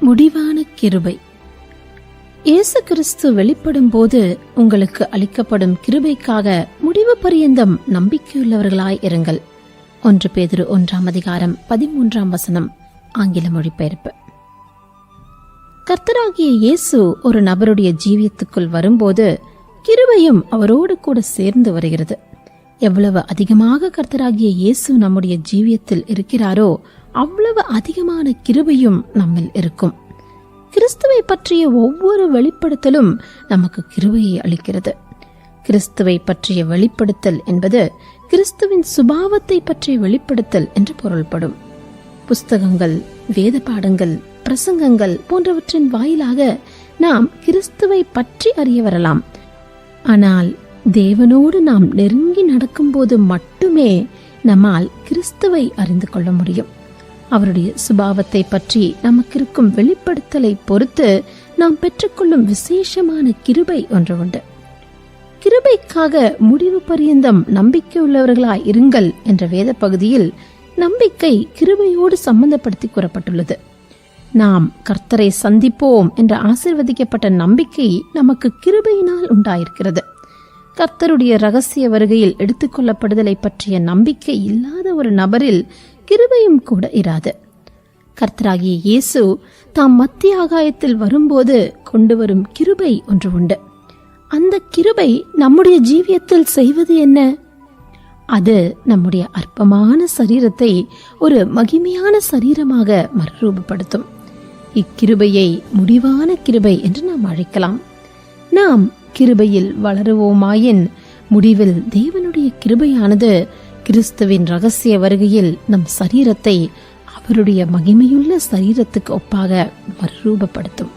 முடிவான கிருபை. இயேசு கிறிஸ்து வெளிப்படும் போது உங்களுக்கு அளிக்கப்படும் கிருபைக்காக முடிவு பரியந்தம் நம்பிக்கையுள்ளவர்களாய் இருங்கள். ஒன்று பேதிரு ஒன்றாம் அதிகாரம் பதிமூன்றாம் வசனம் ஆங்கில மொழிபெயர்ப்பு. கர்த்தராகிய இயேசு ஒரு நபருடைய ஜீவியத்துக்குள் வரும்போது கிருபையும் அவரோடு கூட சேர்ந்து வருகிறது. எவ்வளவு அதிகமாக கர்த்தராகிய இயேசு நம்முடைய ஜீவியத்தில் இருக்கிறாரோ அவ்வளவு அதிகமான கிருபையும் நம்மில் இருக்கும். கிறிஸ்துவை பற்றிய ஒவ்வொரு வெளிப்படுத்தலும் நமக்கு கிருபையை அளிக்கிறது. கிறிஸ்துவை பற்றிய வெளிப்படுத்தல் என்பது கிறிஸ்துவின் சுபாவத்தை பற்றிய வெளிப்படுத்தல் என்று பொருள்படும். புஸ்தகங்கள் வேத பாடங்கள் பிரசங்கங்கள் போன்றவற்றின் வாயிலாக நாம் கிறிஸ்துவை பற்றி அறிய வரலாம். ஆனால் தேவனோடு நாம் நெருங்கி நடக்கும்போது மட்டுமே நம்மால் கிறிஸ்துவை அறிந்து கொள்ள முடியும். அவருடைய சுபாவத்தை பற்றி நமக்கு இருக்கும் வெளிப்படுத்தலை பொறுத்து நாம் பெற்றுக்கொள்ளும் விசேஷமான கிருபை ஒன்று உண்டு. கிருபைக்காக முடிவு பரியந்தம் நம்பிக்கை உள்ளவர்களாய் இருங்கள் என்ற வேத பகுதியில் நம்பிக்கை கிருபையோடு சம்பந்தப்படுத்தி கூறப்பட்டுள்ளது. நாம் கர்த்தரை சந்திப்போம் என்ற ஆசிர்வதிக்கப்பட்ட நம்பிக்கை நமக்கு கிருபையினால் உண்டாயிருக்கிறது. கர்த்தருடைய ரகசிய வருகையில் எடுத்துக்கொள்ளப்படுதலை பற்றிய நம்பிக்கை இல்லாத ஒரு நபரில் கிருபையும் கூட இராது. கர்த்தராகிய இயேசு தாம் மத்திய ஆகாயத்தில் வரும்போது கொண்டு வரும் கிருபை ஒன்று உண்டு. அந்த கிருபை நம்முடைய ஜீவியத்தில் செய்வது என்ன? அது நம்முடைய அற்பமான சரீரத்தை ஒரு மகிமையான சரீரமாக மறுரூபப்படுத்தும். இக்கிருபையை முடிவான கிருபை என்று நாம் அழைக்கலாம். நாம் கிருபையில் வளருவோமாயின் முடிவில் தேவனுடைய கிருபையானது கிறிஸ்துவின் ரகசிய வருகையில் நம் சரீரத்தை அவருடைய மகிமையுள்ள சரீரத்துக்கு ஒப்பாக மறுரூபப்படுத்தும்.